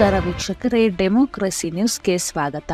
ನಮಸ್ಕಾರ ವೀಕ್ಷಕರೇ, ಡೆಮೋಕ್ರಸಿ ನ್ಯೂಸ್ಗೆ ಸ್ವಾಗತ.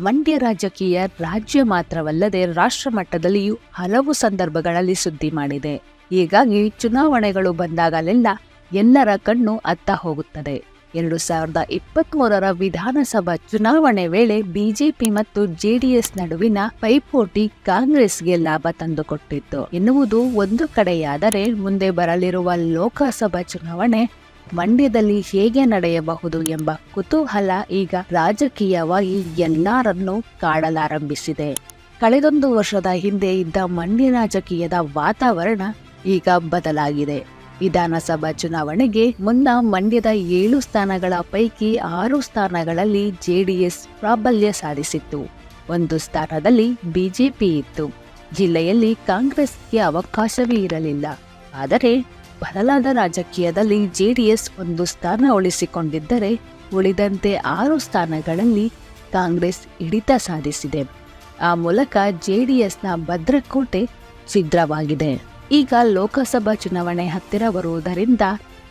ಮಂಡ್ಯ ರಾಜಕೀಯ ರಾಜ್ಯ ಮಾತ್ರವಲ್ಲದೆ ರಾಷ್ಟ್ರ ಮಟ್ಟದಲ್ಲಿಯೂ ಹಲವು ಸಂದರ್ಭಗಳಲ್ಲಿ ಸುದ್ದಿ ಮಾಡಿದೆ. ಹೀಗಾಗಿ ಚುನಾವಣೆಗಳು ಬಂದಾಗಲೆಲ್ಲ ಎಲ್ಲರ ಕಣ್ಣು ಅತ್ತ ಹೋಗುತ್ತದೆ. ಎರಡು ಸಾವಿರದ ಇಪ್ಪತ್ಮೂರರ ವಿಧಾನಸಭಾ ಚುನಾವಣೆ ವೇಳೆ ಬಿಜೆಪಿ ಮತ್ತು ಜೆಡಿಎಸ್ ನಡುವಿನ ಪೈಪೋಟಿ ಕಾಂಗ್ರೆಸ್ಗೆ ಲಾಭ ತಂದುಕೊಟ್ಟಿತ್ತು. ಎನ್ನುವುದು ಒಂದು ಕಡೆಯಾದರೆ ಮುಂದೆ ಬರಲಿರುವ ಲೋಕಸಭಾ ಚುನಾವಣೆ ಮಂಡ್ಯದಲ್ಲಿ ಹೇಗೆ ನಡೆಯಬಹುದು ಎಂಬ ಕುತೂಹಲ ಈಗ ರಾಜಕೀಯವಾಗಿ ಎಲ್ಲರನ್ನೂ ಕಾಡಲಾರಂಭಿಸಿದೆ. ಕಳೆದೊಂದು ವರ್ಷದ ಹಿಂದೆ ಇದ್ದ ಮಂಡ್ಯ ರಾಜಕೀಯದ ವಾತಾವರಣ ಈಗ ಬದಲಾಗಿದೆ. ವಿಧಾನಸಭಾ ಚುನಾವಣೆಗೆ ಮುನ್ನ ಮಂಡ್ಯದ ಏಳು ಸ್ಥಾನಗಳ ಪೈಕಿ ಆರು ಸ್ಥಾನಗಳಲ್ಲಿ ಜೆಡಿಎಸ್ ಪ್ರಾಬಲ್ಯ ಸಾಧಿಸಿತ್ತು. ಒಂದು ಸ್ಥಾನದಲ್ಲಿ ಬಿಜೆಪಿ ಇತ್ತು. ಜಿಲ್ಲೆಯಲ್ಲಿ ಕಾಂಗ್ರೆಸ್ಗೆ ಅವಕಾಶವೇ ಇರಲಿಲ್ಲ. ಆದರೆ ಬದಲಾದ ರಾಜಕೀಯದಲ್ಲಿ ಜೆಡಿಎಸ್ ಒಂದು ಸ್ಥಾನ ಉಳಿಸಿಕೊಂಡಿದ್ದರೆ ಉಳಿದಂತೆ ಆರು ಸ್ಥಾನಗಳಲ್ಲಿ ಕಾಂಗ್ರೆಸ್ ಹಿಡಿತ ಸಾಧಿಸಿದೆ. ಆ ಮೂಲಕ ಜೆಡಿಎಸ್ನ ಭದ್ರಕೋಟೆ ಛಿದ್ರವಾಗಿದೆ. ಈಗ ಲೋಕಸಭಾ ಚುನಾವಣೆ ಹತ್ತಿರ ಬರುವುದರಿಂದ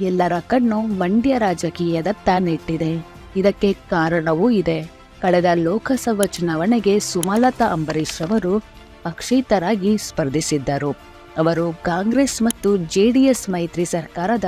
ಎಲ್ಲರ ಕಣ್ಣು ಮಂಡ್ಯ ರಾಜಕೀಯದತ್ತ ನೆಟ್ಟಿದೆ. ಇದಕ್ಕೆ ಕಾರಣವೂ ಇದೆ. ಕಳೆದ ಲೋಕಸಭಾ ಚುನಾವಣೆಗೆ ಸುಮಲತಾ ಅಂಬರೀಶ್ ಅವರು ಪಕ್ಷೇತರಾಗಿ ಸ್ಪರ್ಧಿಸಿದ್ದರು. ಅವರು ಕಾಂಗ್ರೆಸ್ ಮತ್ತು ಜೆಡಿಎಸ್ ಮೈತ್ರಿ ಸರ್ಕಾರದ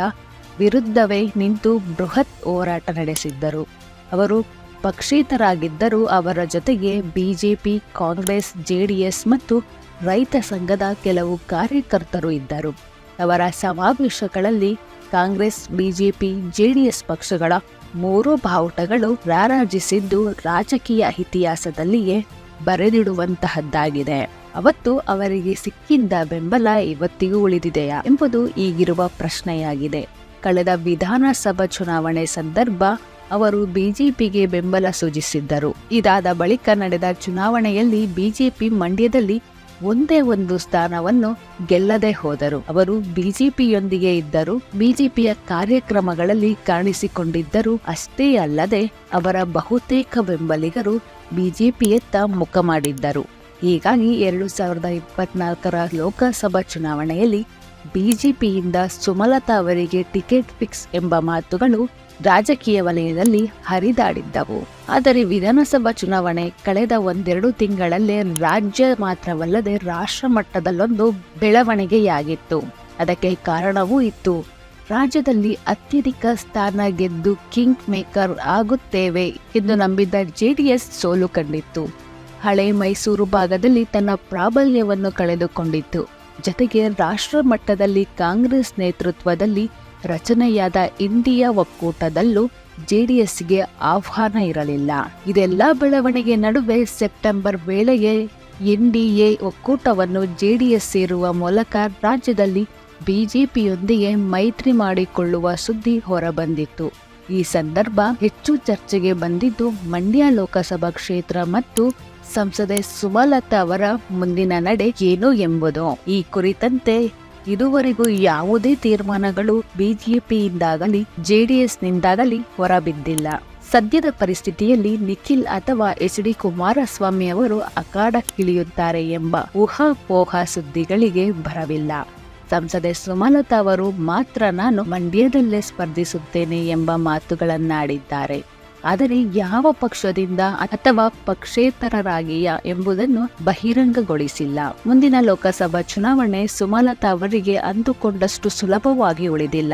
ವಿರುದ್ಧವೇ ನಿಂತು ಬೃಹತ್ ಹೋರಾಟ ನಡೆಸಿದ್ದರು. ಅವರು ಪಕ್ಷೇತರಾಗಿದ್ದರೂ ಅವರ ಜೊತೆಗೆ ಬಿಜೆಪಿ ಕಾಂಗ್ರೆಸ್ ಜೆಡಿಎಸ್ ಮತ್ತು ರೈತ ಸಂಘದ ಕೆಲವು ಕಾರ್ಯಕರ್ತರು ಇದ್ದರು. ಅವರ ಸಮಾವೇಶಗಳಲ್ಲಿ ಕಾಂಗ್ರೆಸ್ ಬಿಜೆಪಿ ಜೆಡಿಎಸ್ ಪಕ್ಷಗಳ ಮೂರು ಬಾವುಟಗಳು ರಾರಾಜಿಸಿದ್ದು ರಾಜಕೀಯ ಇತಿಹಾಸದಲ್ಲಿಯೇ ಬರೆದಿಡುವಂತಹದ್ದಾಗಿದೆ. ಅವತ್ತು ಅವರಿಗೆ ಸಿಕ್ಕಿದ್ದ ಬೆಂಬಲ ಇವತ್ತಿಗೂ ಉಳಿದಿದೆಯಾ ಎಂಬುದು ಈಗಿರುವ ಪ್ರಶ್ನೆಯಾಗಿದೆ. ಕಳೆದ ವಿಧಾನಸಭಾ ಚುನಾವಣೆ ಸಂದರ್ಭ ಅವರು ಬಿಜೆಪಿಗೆ ಬೆಂಬಲ ಸೂಚಿಸಿದ್ದರು. ಇದಾದ ಬಳಿಕ ನಡೆದ ಚುನಾವಣೆಯಲ್ಲಿ ಬಿಜೆಪಿ ಮಂಡ್ಯದಲ್ಲಿ ಒಂದೇ ಒಂದು ಸ್ಥಾನವನ್ನು ಗೆಲ್ಲದೆ ಹೋದರು. ಅವರು ಬಿಜೆಪಿಯೊಂದಿಗೆ ಇದ್ದರು ಬಿಜೆಪಿಯ ಕಾರ್ಯಕ್ರಮಗಳಲ್ಲಿ ಕಾಣಿಸಿಕೊಂಡಿದ್ದರು ಅಷ್ಟೇ ಅಲ್ಲದೆ ಅವರ ಬಹುತೇಕ ಬೆಂಬಲಿಗರು ಬಿಜೆಪಿಯತ್ತ ಮುಖ ಮಾಡಿದ್ದರು. ಹೀಗಾಗಿ ಎರಡು ಸಾವಿರದ ಇಪ್ಪತ್ನಾಲ್ಕರ ಲೋಕಸಭಾ ಚುನಾವಣೆಯಲ್ಲಿ ಬಿಜೆಪಿಯಿಂದ ಸುಮಲತಾ ಅವರಿಗೆ ಟಿಕೆಟ್ ಫಿಕ್ಸ್ ಎಂಬ ಮಾತುಗಳು ರಾಜಕೀಯ ವಲಯದಲ್ಲಿ ಹರಿದಾಡಿದ್ದವು. ಆದರೆ ವಿಧಾನಸಭಾ ಚುನಾವಣೆ ಕಳೆದ ಒಂದೆರಡು ತಿಂಗಳಲ್ಲೇ ರಾಜ್ಯ ಮಾತ್ರವಲ್ಲದೆ ರಾಷ್ಟ್ರ ಮಟ್ಟದಲ್ಲೊಂದು ಬೆಳವಣಿಗೆಯಾಗಿತ್ತು. ಅದಕ್ಕೆ ಕಾರಣವೂ ಇತ್ತು. ರಾಜ್ಯದಲ್ಲಿ ಅತ್ಯಧಿಕ ಸ್ಥಾನ ಗೆದ್ದು ಕಿಂಗ್ ಮೇಕರ್ ಆಗುತ್ತೇವೆ ಎಂದು ನಂಬಿದ್ದ ಜೆಡಿಎಸ್ ಸೋಲು ಕಂಡಿತ್ತು. ಹಳೆ ಮೈಸೂರು ಭಾಗದಲ್ಲಿ ತನ್ನ ಪ್ರಾಬಲ್ಯವನ್ನು ಕಳೆದುಕೊಂಡಿತ್ತು. ಜತೆಗೆ ರಾಷ್ಟ್ರ ಮಟ್ಟದಲ್ಲಿ ಕಾಂಗ್ರೆಸ್ ನೇತೃತ್ವದಲ್ಲಿ ರಚನೆಯಾದ ಇಂಡಿಯಾ ಒಕ್ಕೂಟದಲ್ಲೂ ಜೆಡಿಎಸ್ಗೆ ಆಹ್ವಾನ ಇರಲಿಲ್ಲ. ಇದೆಲ್ಲ ಬೆಳವಣಿಗೆ ನಡುವೆ ಸೆಪ್ಟೆಂಬರ್ ವೇಳೆಗೆ ಎನ್ಡಿಎ ಒಕ್ಕೂಟವನ್ನು ಜೆಡಿಎಸ್ ಸೇರುವ ಮೂಲಕ ರಾಜ್ಯದಲ್ಲಿ ಬಿಜೆಪಿಯೊಂದಿಗೆ ಮೈತ್ರಿ ಮಾಡಿಕೊಳ್ಳುವ ಸುದ್ದಿ ಹೊರಬಂದಿತ್ತು. ಈ ಸಂದರ್ಭ ಹೆಚ್ಚು ಚರ್ಚೆಗೆ ಬಂದಿದ್ದು ಮಂಡ್ಯ ಲೋಕಸಭಾ ಕ್ಷೇತ್ರ ಮತ್ತು ಸಂಸದೆ ಸುಮಲತಾ ಅವರ ಮುಂದಿನ ನಡೆ ಏನು ಎಂಬುದು. ಈ ಕುರಿತಂತೆ ಇದುವರೆಗೂ ಯಾವುದೇ ತೀರ್ಮಾನಗಳು ಬಿಜೆಪಿಯಿಂದಾಗಲಿ, ಜೆಡಿಎಸ್ನಿಂದಾಗಲಿ ಹೊರಬಿದ್ದಿಲ್ಲ. ಸದ್ಯದ ಪರಿಸ್ಥಿತಿಯಲ್ಲಿ ನಿಖಿಲ್ ಅಥವಾ ಎಚ್ ಡಿ ಕುಮಾರಸ್ವಾಮಿ ಅವರು ಅಖಾಡಕ್ಕಿಳಿಯುತ್ತಾರೆ ಎಂಬ ಊಹಾಪೋಹ ಸುದ್ದಿಗಳಿಗೆ ಬರವಿಲ್ಲ ಸಂಸದೆ ಸುಮಲತಾ ಅವರು ಮಾತ್ರ ನಾನು ಮಂಡ್ಯದಲ್ಲೇ ಸ್ಪರ್ಧಿಸುತ್ತೇನೆ ಎಂಬ ಮಾತುಗಳನ್ನಾಡಿದ್ದಾರೆ. ಆದರೆ ಯಾವ ಪಕ್ಷದಿಂದ ಅಥವಾ ಪಕ್ಷೇತರರಾಗಿಯಾ ಎಂಬುದನ್ನು ಬಹಿರಂಗಗೊಳಿಸಿಲ್ಲ. ಮುಂದಿನ ಲೋಕಸಭಾ ಚುನಾವಣೆ ಸುಮಲತಾ ಅವರಿಗೆ ಅಂದುಕೊಂಡಷ್ಟು ಸುಲಭವಾಗಿ ಉಳಿದಿಲ್ಲ.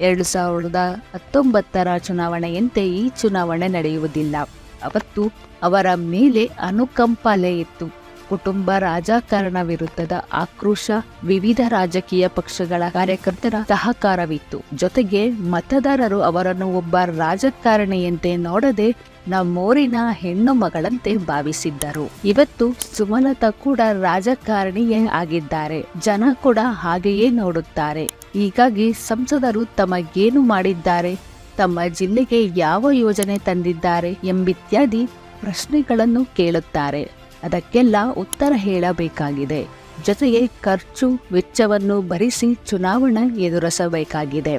ಎರಡು ಸಾವಿರದ ಹತ್ತೊಂಬತ್ತರ ಚುನಾವಣೆಯಂತೆ ಈ ಚುನಾವಣೆ ನಡೆಯುವುದಿಲ್ಲ. ಅವತ್ತು ಅವರ ಮೇಲೆ ಅನುಕಂಪಲೇ ಇತ್ತು. ಕುಟುಂಬ ರಾಜಕಾರಣ ವಿರುದ್ಧದ ಆಕ್ರೋಶ ವಿವಿಧ ರಾಜಕೀಯ ಪಕ್ಷಗಳ ಕಾರ್ಯಕರ್ತರ ಸಹಕಾರವಿತ್ತು. ಜೊತೆಗೆ ಮತದಾರರು ಅವರನ್ನು ಒಬ್ಬ ರಾಜಕಾರಣಿಯಂತೆ ನೋಡದೆ ನಮ್ಮೂರಿನ ಹೆಣ್ಣು ಮಗಳಂತೆ ಭಾವಿಸಿದ್ದರು. ಇವತ್ತು ಸುಮಲತಾ ಕೂಡ ರಾಜಕಾರಣಿಯೇ ಆಗಿದ್ದಾರೆ. ಜನ ಕೂಡ ಹಾಗೆಯೇ ನೋಡುತ್ತಾರೆ. ಹೀಗಾಗಿ ಸಂಸದರು ತಮಗೇನು ಮಾಡಿದ್ದಾರೆ, ತಮ್ಮ ಜಿಲ್ಲೆಗೆ ಯಾವ ಯೋಜನೆ ತಂದಿದ್ದಾರೆ ಎಂಬಿತ್ಯಾದಿ ಪ್ರಶ್ನೆಗಳನ್ನು ಕೇಳುತ್ತಾರೆ. ಅದಕ್ಕೆಲ್ಲ ಉತ್ತರ ಹೇಳಬೇಕಾಗಿದೆ. ಜೊತೆಗೆ ಖರ್ಚು ವೆಚ್ಚವನ್ನು ಭರಿಸಿ ಚುನಾವಣೆ ಎದುರಿಸಬೇಕಾಗಿದೆ.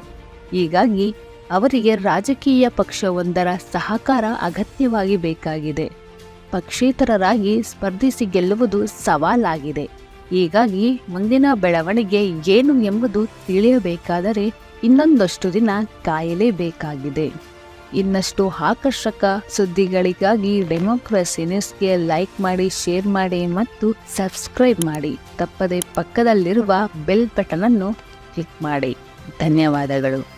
ಹೀಗಾಗಿ ಅವರಿಗೆ ರಾಜಕೀಯ ಪಕ್ಷವೊಂದರ ಸಹಕಾರ ಅಗತ್ಯವಾಗಿ ಬೇಕಾಗಿದೆ. ಪಕ್ಷೇತರರಾಗಿ ಸ್ಪರ್ಧಿಸಿ ಗೆಲ್ಲುವುದು ಸವಾಲಾಗಿದೆ. ಹೀಗಾಗಿ ಮುಂದಿನ ಬೆಳವಣಿಗೆ ಏನು ಎಂಬುದು ತಿಳಿಯಬೇಕಾದರೆ ಇನ್ನೊಂದಷ್ಟು ದಿನ ಕಾಯಲೇಬೇಕಾಗಿದೆ. ಇನ್ನಷ್ಟು ಆಕರ್ಷಕ ಸುದ್ದಿಗಳಿಗಾಗಿ ಡೆಮೋಕ್ರಸಿ ನ್ಯೂಸ್ಗೆ ಲೈಕ್ ಮಾಡಿ, ಶೇರ್ ಮಾಡಿ ಮತ್ತು ಸಬ್ಸ್ಕ್ರೈಬ್ ಮಾಡಿ. ತಪ್ಪದೆ ಪಕ್ಕದಲ್ಲಿರುವ ಬೆಲ್ ಬಟನ್ ಅನ್ನು ಕ್ಲಿಕ್ ಮಾಡಿ. ಧನ್ಯವಾದಗಳು.